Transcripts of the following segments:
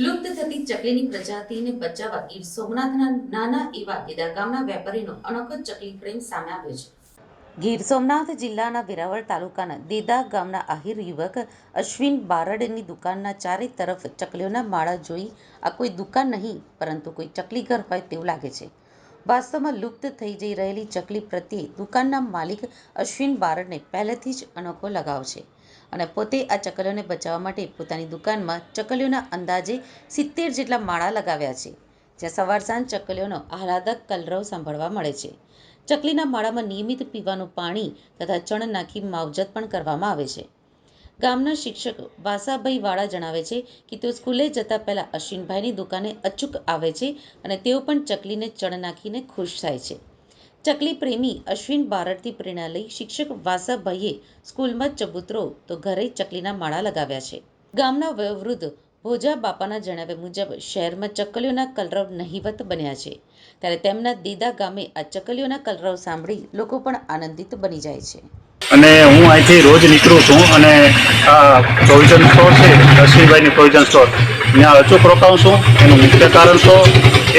ચકલીની પ્રજાતિને બચાવવા ગીર સોમનાથના નાના એવા ગીદા ગામના વેપારીનો અનોખો ચકલી પ્રેમ સામે આવ્યો છે. ગીર સોમનાથ જિલ્લાના વેરાવળ તાલુકાના દેદા ગામના આહિર યુવક અશ્વિન બારડની દુકાનના ચારે તરફ ચકલીઓના માળા જોઈ, આ કોઈ દુકાન નહીં, પરંતુ કોઈ ચકલી ઘર હોય તેવું લાગે છે. વાસ્તવમાં લુપ્ત થઈ જઈ રહેલી ચકલી પ્રત્યે દુકાનના માલિક અશ્વિન બારડને પહેલેથી જ અનોખો લગાવ છે. અને પોતે આ ચકલીઓને બચાવવા માટે પોતાની દુકાનમાં ચકલીઓના અંદાજે સિત્તેર જેટલા માળા લગાવ્યા છે, જ્યાં સવાર સાંજ ચકલીઓનો આહલાદક કલરવ સાંભળવા મળે છે. ચકલીના માળામાં નિયમિત પીવાનું પાણી તથા ચણ નાખી માવજત પણ કરવામાં આવે છે. ગામના શિક્ષક વાસાભાઈ વાળા જણાવે છે કે તેઓ સ્કૂલે જતા પહેલાં અશ્વિનભાઈની દુકાને અચૂક આવે છે અને તેઓ પણ ચકલીને ચણ નાખીને ખુશ થાય છે. ચકલી પ્રેમી અશ્વિન બારડથી પ્રેરણા લઈ શિક્ષક વાસાભાઈએ સ્કૂલમાં ચબૂતરો, તો ઘરે ચકલીના માળા લગાવ્યા છે. ગામના વયોવૃદ્ધ ભોજા બાપાના જણાવ્યા મુજબ શહેરમાં ચકલીઓના કલરવ નહિવત બન્યા છે. ત્યારે તેમના દીદા ગામે આ ચકલીઓના કલરવ સાંભળી લોકો પણ આનંદિત બની જાય છે. અને હું અહીંથી રોજ નીકળું છું અને આ પ્રોવિઝન સ્ટોર છે રશ્મિભાઈની પ્રોવિઝન સ્ટોર, ત્યાં અચૂક રોકાઉં છું. એનું મુખ્ય કારણ તો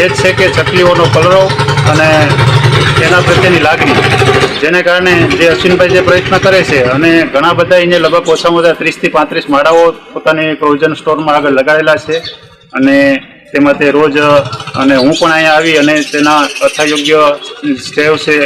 એ જ છે કે ચકલીઓનો કલરવ અને એના પ્રત્યેની લાગણી. જેને કારણે જે અશ્વિનભાઈ જે પ્રયત્ન કરે છે અને ઘણા બધા એને લગભગ ઓછામાં ઓછા ત્રીસથી પાંત્રીસ માળાઓ પોતાની પ્રોવિઝન સ્ટોરમાં આગળ લગાડેલા છે અને તેમાં તે રોજ, અને હું પણ અહીંયા આવી અને તેના અથાયોગ્ય સ્ટેવ છે.